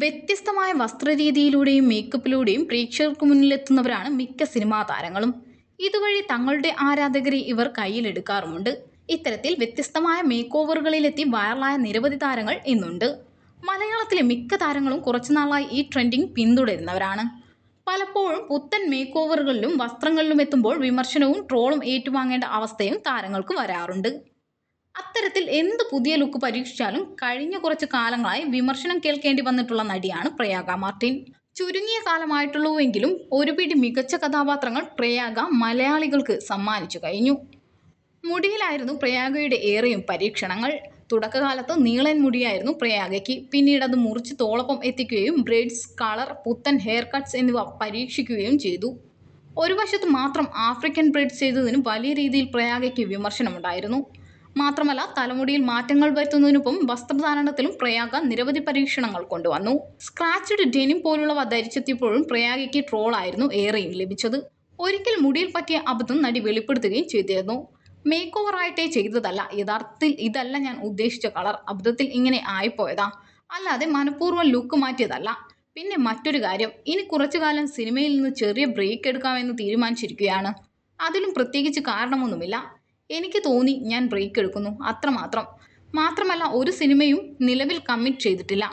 വ്യത്യസ്തമായ വസ്ത്രരീതിയിലൂടെയും മേക്കപ്പിലൂടെയും പ്രേക്ഷകർക്ക് മുന്നിലെത്തുന്നവരാണ് മിക്ക സിനിമാ താരങ്ങളും. ഇതുവഴി തങ്ങളുടെ ആരാധകരെ ഇവർ കയ്യിലെടുക്കാറുമുണ്ട്. ഇത്തരത്തിൽ വ്യത്യസ്തമായ മേക്ക് ഓവറുകളിലെത്തി വൈറലായ നിരവധി താരങ്ങൾ ഇന്നുണ്ട്. മലയാളത്തിലെ മിക്ക താരങ്ങളും കുറച്ചുനാളായി ഈ ട്രെൻഡിങ് പിന്തുടരുന്നവരാണ്. പലപ്പോഴും പുത്തൻ മേക്ക് ഓവറുകളിലും വസ്ത്രങ്ങളിലും എത്തുമ്പോൾ വിമർശനവും ട്രോളും ഏറ്റുവാങ്ങേണ്ട അവസ്ഥയും താരങ്ങൾക്ക് വരാറുണ്ട്. അത്തരത്തിൽ എന്ത് പുതിയ ലുക്ക് പരീക്ഷിച്ചാലും കഴിഞ്ഞ കുറച്ച് കാലങ്ങളായി വിമർശനം കേൾക്കേണ്ടി വന്നിട്ടുള്ള നടിയാണ് പ്രയാഗ മാർട്ടിൻ. ചുരുങ്ങിയ കാലമായിട്ടുള്ളൂവെങ്കിലും ഒരുപിടി മികച്ച കഥാപാത്രങ്ങൾ പ്രയാഗ മലയാളികൾക്ക് സമ്മാനിച്ചു കഴിഞ്ഞു. മുടിയിലായിരുന്നു പ്രയാഗയുടെ ഏറെയും പരീക്ഷണങ്ങൾ. തുടക്കകാലത്ത് നീളൻ മുടിയായിരുന്നു പ്രയാഗയ്ക്ക്. പിന്നീട് അത് മുറിച്ച് തോളപ്പം എത്തിക്കുകയും ബ്രെയ്ഡ്സ് കളർ പുത്തൻ ഹെയർ കട്ട്സ് എന്നിവ പരീക്ഷിക്കുകയും ചെയ്തു. ഒരു വശത്ത് മാത്രം ആഫ്രിക്കൻ ബ്രെയ്ഡ്സ് ചെയ്തതിന് വലിയ രീതിയിൽ പ്രയാഗയ്ക്ക് വിമർശനമുണ്ടായിരുന്നു. മാത്രമല്ല തലമുടിയിൽ മാറ്റങ്ങൾ വരുത്തുന്നതിനൊപ്പം വസ്ത്രധാരണത്തിലും പ്രയാഗ നിരവധി പരീക്ഷണങ്ങൾ കൊണ്ടുവന്നു. സ്ക്രാച്ച്ഡ് ഡെനിം പോലുള്ളവ ധരിച്ചെത്തിയപ്പോഴും പ്രയാഗയ്ക്ക് ട്രോളായിരുന്നു ഏറെയും ലഭിച്ചത്. ഒരിക്കൽ മുടിയിൽ പറ്റിയ അബദ്ധം നടി വെളിപ്പെടുത്തുകയും ചെയ്തിരുന്നു. മേക്ക് ഓവർ ആയിട്ടേ ചെയ്തതല്ല. യഥാർത്ഥത്തിൽ ഇതല്ല ഞാൻ ഉദ്ദേശിച്ച കളർ. അബദ്ധത്തിൽ ഇങ്ങനെ ആയിപ്പോയതാ. അല്ലാതെ മനഃപൂർവം ലുക്ക് മാറ്റിയതല്ല. പിന്നെ മറ്റൊരു കാര്യം. ഇനി കുറച്ചു കാലം സിനിമയിൽ നിന്ന് ചെറിയ ബ്രേക്ക് എടുക്കാമെന്ന് തീരുമാനിച്ചിരിക്കുകയാണ്. അതിലും പ്രത്യേകിച്ച് കാരണമൊന്നുമില്ല. എനിക്ക് തോന്നി ഞാൻ ബ്രേക്ക് എടുക്കുന്നു. അത്രമാത്രം. മാത്രമല്ല ഒരു സിനിമയും നിലവിൽ കമ്മിറ്റ് ചെയ്തിട്ടില്ല.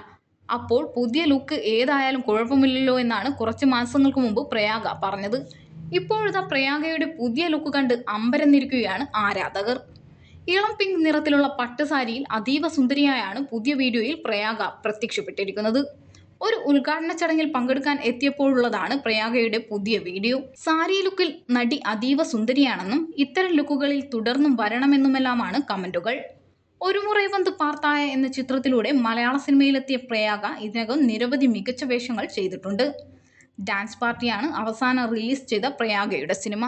അപ്പോൾ പുതിയ ലുക്ക് ഏതായാലും കുഴപ്പമില്ലല്ലോ എന്നാണ് കുറച്ച് മാസങ്ങൾക്ക് മുമ്പ് പ്രയാഗ പറഞ്ഞത്. ഇപ്പോഴത്തെ പ്രയാഗയുടെ പുതിയ ലുക്ക് കണ്ട് അമ്പരന്നിരിക്കുകയാണ് ആരാധകർ. ഇളം പിങ്ക് നിറത്തിലുള്ള പട്ടുസാരിയിൽ അതീവ സുന്ദരിയായാണ് പുതിയ വീഡിയോയിൽ പ്രയാഗ പ്രത്യക്ഷപ്പെട്ടിരിക്കുന്നത്. ഒരു ഉദ്ഘാടന ചടങ്ങിൽ പങ്കെടുക്കാൻ എത്തിയപ്പോഴുള്ളതാണ് പ്രയാഗയുടെ പുതിയ വീഡിയോ. സാരി ലുക്കിൽ നടി അതീവ സുന്ദരിയാണെന്നും ഇത്തരം ലുക്കുകളിൽ തുടർന്നും വരണമെന്നുമെല്ലാമാണ് കമന്റുകൾ. ഒരു മുറൈ വന്ത് പാർത്തായ എന്ന ചിത്രത്തിലൂടെ മലയാള സിനിമയിലെത്തിയ പ്രയാഗ ഇതിനകം നിരവധി മികച്ച വേഷങ്ങൾ ചെയ്തിട്ടുണ്ട്. ഡാൻസ് പാർട്ടിയാണ് അവസാനം റിലീസ് ചെയ്ത പ്രയാഗയുടെ സിനിമ.